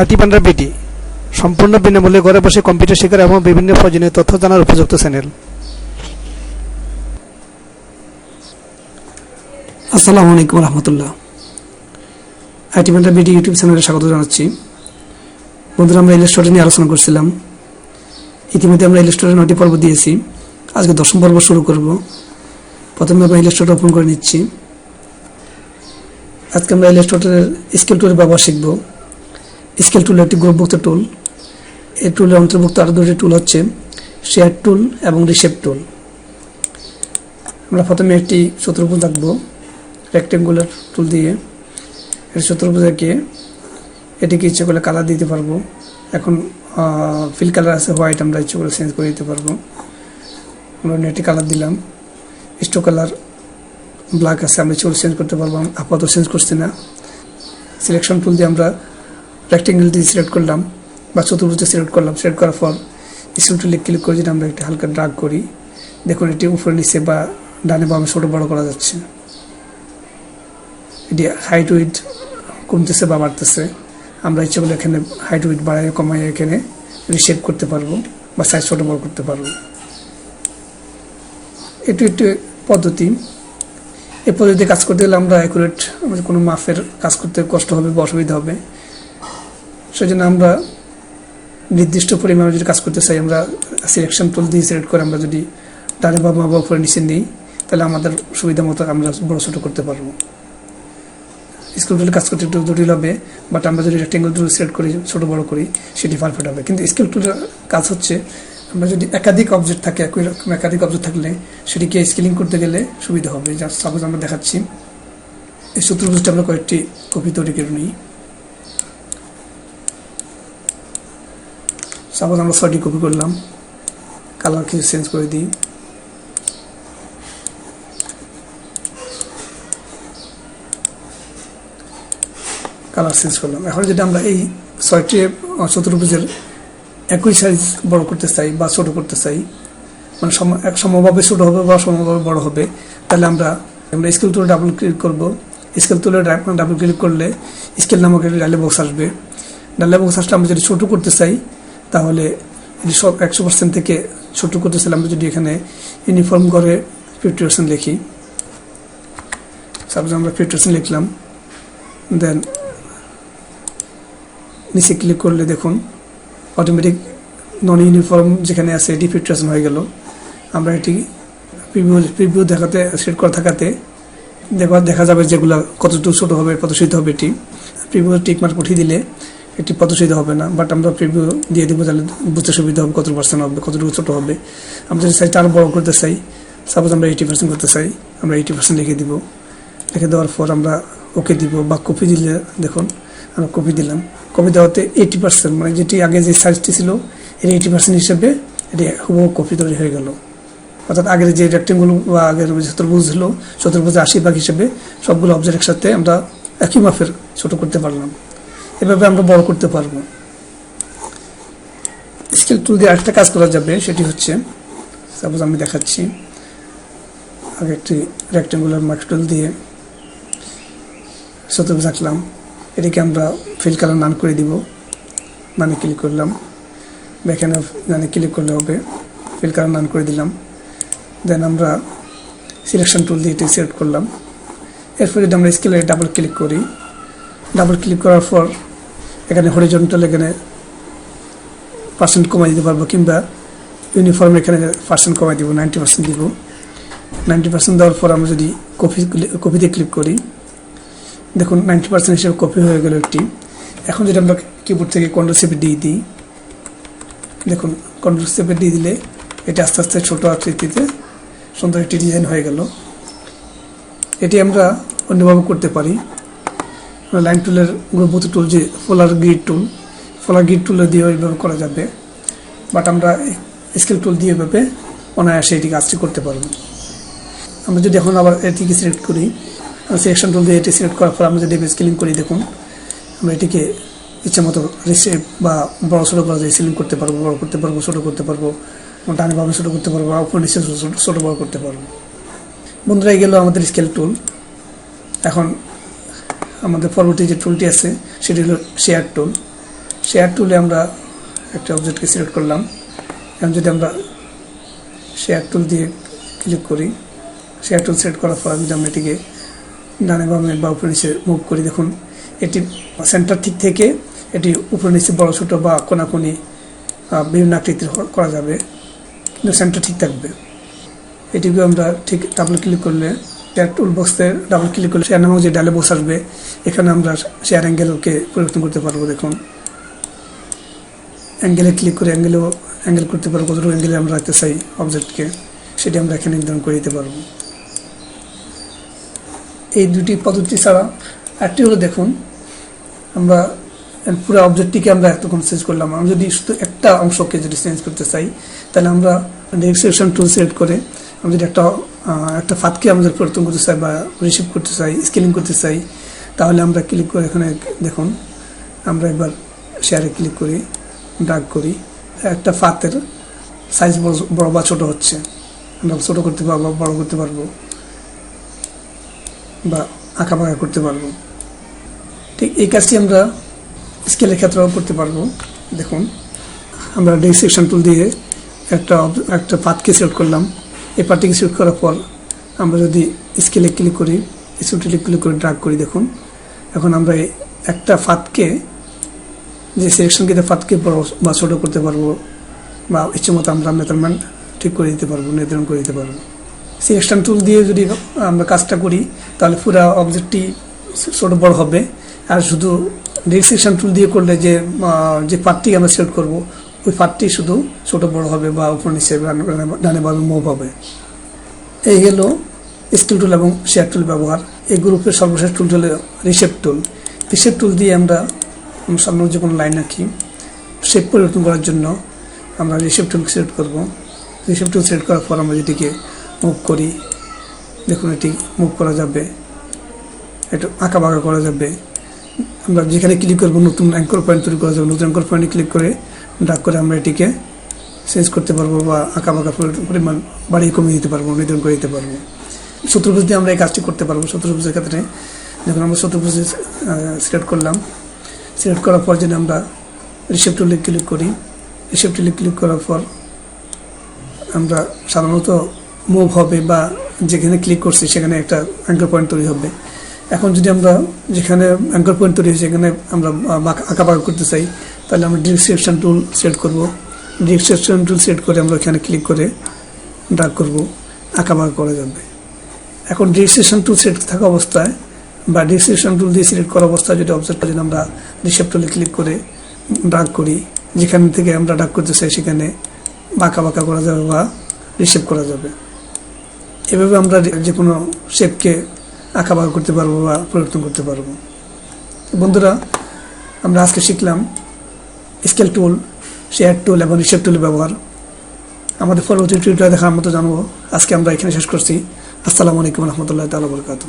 IT পান্ডার বিটি সম্পূর্ণ বিনামূল্যে ঘরে বসে কম্পিউটার শেখার এবং বিভিন্ন প্রয়োজনীয় তথ্য জানার উপযুক্ত চ্যানেল। আসসালামু আলাইকুম রহমতুল্লাহ। আইটি মেন্টার বিডি ইউটিউব চ্যানেলে স্বাগত জানাচ্ছি। বন্ধুরা, আমরা ইলাস্ট্রেটর নিয়ে আলোচনা করছিলাম। ইতিমধ্যে আমরা ইলাস্ট্রেটর নয়টি পর্ব দিয়েছি। আজকে দশম পর্ব শুরু করব। প্রথমে আমরা ইলাস্ট্রেটর ওপেন করে নিচ্ছি। আজকে আমরা ইলাস্ট্রেটরের স্কেল টুলের ব্যবহার শিখব। স্কেল টুল একটি গ্রুপভুক্ত টুল। এই টুলের অন্তর্ভুক্ত আরও দুটি টুল হচ্ছে শেয়ার টুল এবং রিসেপ টুল। আমরা প্রথমে একটি চতুর্ভুজ আঁকবো রেক্টেঙ্গুলার টুল দিয়ে। এর চতুর্ভুজ এটিকে ইচ্ছে করলে কালার দিতে পারব। এখন ফিল কালার আছে হোয়াইট আমরা ইচ্ছে করে চেঞ্জ করে দিতে পারব। আমরা নেটে কালার দিলাম। স্টো কালার ব্ল্যাক আছে, আমরা ইচ্ছে করে চেঞ্জ করতে পারব। আপাতত চেঞ্জ করছি না। সিলেকশন টুল দিয়ে আমরা রেক্টেঙ্গেল দিয়ে সিলেক্ট করলাম, বা চতুর্ভুজে সিলেক্ট করলাম সিলেক্ট করার পর স্কুল টুলে ক্লিক করে যদি আমরা একটু হালকা ড্রাগ করি, দেখুন এটি উপরে নিচে বা ডানে বামে ছোটো বড় করা যাচ্ছে। এটি হাইট উইথ কমতেছে বা বাড়তেছে। আমরা ইচ্ছে করলে এখানে হাইট উইথ বাড়াই কমাই এখানে রিশেপ করতে পারব বা সাইজ ছোটো বড় করতে পারব। এটি একটি পদ্ধতি। এই পদ্ধতিতে কাজ করতে গেলে আমরা অ্যাকুরেট কোনো মাপের কাজ করতে কষ্ট হবে বা অসুবিধা হবে। সেজন্য আমরা নির্দিষ্ট পরিমাণে যদি কাজ করতে চাই, আমরা সিলেকশন টুল দিয়ে সিলেক্ট করে আমরা যদি ডানে বা বা উপরে নিচে নিই, তাহলে আমাদের সুবিধা মতো আমরা বড় ছোটো করতে পারব। স্কুল টুলে কাজ করতে একটু জটিল হবে বাট আমরা যদি রেক্টেঙ্গল টুল সিলেক্ট করি, ছোটো বড় করি, সেটি পারফেক্ট হবে। কিন্তু স্কেল টুলের কাজ হচ্ছে, আমরা যদি একাধিক অবজেক্ট থাকে, একই রকম একাধিক অবজেক্ট থাকলে, সেটিকে স্কেলিং করতে গেলে সুবিধা হবে। যা সাপোজ আমরা দেখাচ্ছি, এই চতুর্ভুজটা আমরা কয়েকটি কপি তৈরি করে নিই। সাপোজ আমরা ছয়টি কপি করলাম কালার কিছু চেঞ্জ করে দিই। কালার চেঞ্জ করলাম। এখন যদি আমরা এই ছয়টি চতুর্ভুজের একই সাইজ বড় করতে চাই বা ছোট করতে চাই মানে সম- এক সমভাবে ছোট হবে বা সমভাবে বড় হবে, তাহলে আমরা আমরা স্কেল তুলে ডাবল ক্লিক করব। স্কেল তুলে ডাবল ক্লিক করলে স্কেল নামক একটি ডালে বক্স আসবে। ডালে বক্স আসলে আমরা যদি ছোট করতে চাই তাহলে সব একশো পার্সেন্ট থেকে ছোট করতে চাইলে আমরা যদি এখানে ইউনিফর্ম করে ফিফটি পার্সেন্ট লিখি। সাপোজ আমরা ফিফটি পার্সেন্ট লিখলাম দেন নিচে ক্লিক করলে দেখুন অটোমেটিক নন ইউনিফর্ম যেখানে আছে এটি ফিল্ট্রেশন হয়ে গেল। আমরা এটি প্রিভিউ প্রিভিউ দেখাতে সেট করা থাকাতে দেখা দেখা যাবে যেগুলো কতটুকু ছোটো হবে প্রদর্শিত হবে এটি। প্রিভিউ টিক মার্ক উঠিয়ে দিলে এটি প্রদর্শিত হবে না বাট আমরা প্রিভিউ দিয়ে দেবো তাহলে বুঝতে সুবিধা হবে কত পার্সেন্ট হবে, কতটুকু ছোটো হবে। আমরা যদি সাইজটা আরও বড় করতে চাই সাপোজ আমরা এইটি পার্সেন্ট করতে চাই, আমরা এইটি পার্সেন্ট লিখে দিব। লিখে দেওয়ার পর আমরা ওকে দিব, বা কপি দিলে, দেখুন, আমরা কপি দিলাম। কপি দেওয়াতে এইটি পার্সেন্ট মানে যেটি আগে যে সাইজটি ছিল, এর এইটি পার্সেন্ট হিসেবে এটি হুবহু কপি তৈরি হয়ে গেল। অর্থাৎ আগের যে রেক্টেঙ্গুল বা আগের চতুর্ভুজ ছিল চতুর্ভুজে আশি ভাগ হিসেবে সবগুলো অবজেক্ট একসাথে আমরা একই মাপের ছোট করতে পারলাম। এভাবে আমরা বড় করতে পারব। স্কেল টুল দিয়ে আরেকটা কাজ করা যাবে, সেটি হচ্ছে সাপোজ আমি দেখাচ্ছি, আগে একটি রেক্টেঙ্গুলার মার্কটুল দিয়ে চতুর্ভুজ আঁকলাম। এটিকে আমরা ফিল কালার নান করে দিব। নানে ক্লিক করলাম। বা এখানে নানে ক্লিক করলে হবে। ফিল কালার নান করে দিলাম। দেন আমরা সিলেকশন টুল দিয়ে এটি সিলেক্ট করলাম। এরপর যদি আমরা স্কেলে ডাবল ক্লিক করি ডাবল ক্লিক করার পর এখানে হরিজন্টাল এখানে পার্সেন্ট কমাই দিতে পারব, কিংবা ইউনিফর্ম এখানে পার্সেন্ট কমাই দিব নাইনটি পার্সেন্ট দিব। নাইনটি পার্সেন্ট দেওয়ার পর আমরা যদি কপি কপিতে ক্লিক করি, দেখুন নাইনটি পার্সেন্ট হিসেবে কপি হয়ে গেল একটি। এখন যদি আমরা কিবোর্ড থেকে কন্ট্রোল সেপে দিয়ে দিই, দেখুন কন্ট্রোল সেপে দিয়ে দিলে এটা আস্তে আস্তে ছোটো আকৃতিতে সুন্দর একটি ডিজাইন হয়ে গেল। এটি আমরা অন্যভাবে করতে পারি। লাইন টুলের গ্রুপভূত টুল যে ফোলার গ্রিড টুল ফোলার গ্রিড টুলে দিয়ে এইভাবে করা যাবে। বাট আমরা স্কেল টুল দিয়ে এভাবে অনায়াসে এটি কাজটি করতে পারব। আমরা যদি এখন আবার এটিকে সিলেক্ট করি সিলেকশন টুল দিয়ে এটি সিলেক্ট করার পর আমরা যদি স্কেলিং করি, দেখুন, আমরা এটিকে ইচ্ছা মতো রিসেপ বা বড়, ছোটো করা যায় সিলিং করতে পারব, বড় করতে পারব, ছোটো করতে পারব ডানে বামে ছোটো করতে পারব, বা উপর নিচে ছোটো বড় করতে পারব। বন্ধুরা, এই গেল আমাদের স্কেল টুল এখন আমাদের পরবর্তী যে টুলটি আছে, সেটি হলো শেয়ার টুল শেয়ার টুলে আমরা একটা অবজেক্টকে সিলেক্ট করলাম। এখন যদি আমরা শেয়ার টুল দিয়ে ক্লিক করি শেয়ার টুল সিলেক্ট করার পর যদি আমরা এটিকে ডানে বামে বা উপরে নিচে মুভ করি, দেখুন, এটি সেন্টার ঠিক থেকে এটি উপরে নিচে বড়, ছোটো বা কোনাকুনি বিভিন্ন আকৃতির করা যাবে। কিন্তু সেন্টার ঠিক থাকবে। এটিকে আমরা ঠিক ডাবল ক্লিক করলে শেয়ার টুল বক্সে ডাবল ক্লিক করলে শেয়ার নামক যে ডালে বক্স আসবে, এখানে আমরা শেয়ার অ্যাঙ্গেলকে পরিবর্তন করতে পারব, দেখুন। অ্যাঙ্গেলে ক্লিক করে অ্যাঙ্গেলেও অ্যাঙ্গেল করতে পারব, কতটুকু অ্যাঙ্গেলে আমরা রাখতে চাই অবজেক্টকে সেটি আমরা এখানে নির্ধারণ করে দিতে পারব। এই দুটি পদ্ধতি ছাড়া একটি হলো দেখুন, আমরা পুরো অবজেক্টটিকে আমরা এতক্ষণ চেঞ্জ করলাম। আমরা যদি শুধু একটা অংশকে যদি চেঞ্জ করতে চাই, তাহলে আমরা ডিরেকশন টুল সিলেক্ট করে আমরা যদি একটা একটা ফাতকে আমাদের পরিবর্তন করতে চাই বা রিসিভ করতে চাই স্কেলিং করতে চাই, তাহলে আমরা ক্লিক করে এখানে দেখুন, আমরা একবার শেয়ারে ক্লিক করি ডাক করি। একটা ফাতের সাইজ বড় বা ছোট হচ্ছে। আমরা ছোট করতে পারব, বড় করতে পারব, বা আঁকা বাঁকা করতে পারব। ঠিক এই কাজটি আমরা স্কেলের ক্ষেত্রেও করতে পারব। দেখুন, আমরা ডিসেকশন টুল দিয়ে একটা একটা পাতকে সিলেক্ট করলাম। এই পাতটিকে সিলেক্ট করার পর আমরা যদি স্কেলে ক্লিক করি স্কুটিলে ক্লিক করে ড্রাগ করি দেখুন, এখন আমরা একটা ফাতকে যে সিলেকশনকে ফাতকে বড় বা ছোটো করতে পারব বা ইচ্ছে মতো আমরা মেজারমেন্ট ঠিক করে দিতে পারব, নির্ধারণ করে দিতে পারব। সিলেকশন টুল দিয়ে যদি আমরা কাজটা করি, তাহলে পুরো অবজেক্টটি ছোট বড় হবে। আর শুধু ডিরেকশন টুল দিয়ে করলে যে যে পার্টটি আমরা সিলেক্ট করব ওই পার্টটি শুধু ছোট বড় হবে বা উপর নিচে ডানে বামে মুভ হবে। এই হলো স্কিল টুল এবং শেয়ার টুল ব্যবহার। এই গ্রুপের সর্বশেষ টুল হলো রিসেপ টুল। রিসেপ টুল দিয়ে আমরা সামনে যে কোনো লাইন আঁকি শেপ পরিবর্তন করার জন্য আমরা রিসেপ টুল সিলেক্ট করব। রিসেপ টুল সিলেক্ট করার পর আমরা যেটিকে মুভ করি, দেখুন এটি মুভ করা যাবে একটু আঁকা বাঁকা করা যাবে। আমরা যেখানে ক্লিক করব, নতুন অ্যাঙ্কর পয়েন্ট তৈরি করা যাবে। নতুন অ্যাঙ্কর পয়েন্টে ক্লিক করে ড্রাগ করে আমরা এটিকে চেঞ্জ করতে পারব বা আঁকা বাঁকা পরিমাণ বাড়িয়ে কমিয়ে দিতে পারব নির্ধারণ করে দিতে পারব। শত্রুভুজ দিয়ে আমরা এই কাজটি করতে পারব। শত্রুভুজের ক্ষেত্রে যখন আমরা শত্রুভুজ সিলেক্ট করলাম, সিলেক্ট করার পর যদি আমরা রিসেপ্ট টুলে ক্লিক করি রিসেপ্ট টুলে ক্লিক করার পর আমরা সাধারণত মুভ হবে বা যেখানে ক্লিক করছি সেখানে একটা অ্যাঙ্কার পয়েন্ট তৈরি হবে। এখন যদি আমরা যেখানে অ্যাঙ্কর পয়েন্ট তৈরি হয়েছে সেখানে আমরা আঁকা বাঁকা করতে চাই, তাহলে আমরা ডিরেকশন টুল সেট করব। ডিরেকশন টুল সেট করে আমরা এখানে ক্লিক করে ড্রাগ করব। আঁকা বাঁকা করা যাবে। এখন ডিরেকশন টুল সেট থাকা অবস্থায় বা ডিরেকশন টুল দিয়ে সিলেক্ট করা অবস্থায় যদি অবজেক্টটা যদি আমরা রিসেপ টুলে ক্লিক করে ড্রাগ করি, যেখান থেকে আমরা ড্রাগ করতে চাই সেখানে বাঁকা বাঁকা করা যাবে বা রিসেপ করা যাবে। এভাবে আমরা যে কোনো শেপকে আঁকা বাঁকা করতে পারব বা পরিবর্তন করতে পারব। বন্ধুরা, আমরা আজকে শিখলাম স্কেল টুল, শেয়ার টুল এবং রিসেপ টুলের ব্যবহার। আমাদের পরবর্তী টিউটোরিয়াল দেখার মতো জানব। আজকে আমরা এখানে শেষ করছি। আসসালামু আলাইকুম রহমতুল্লাহ তালা বরকাত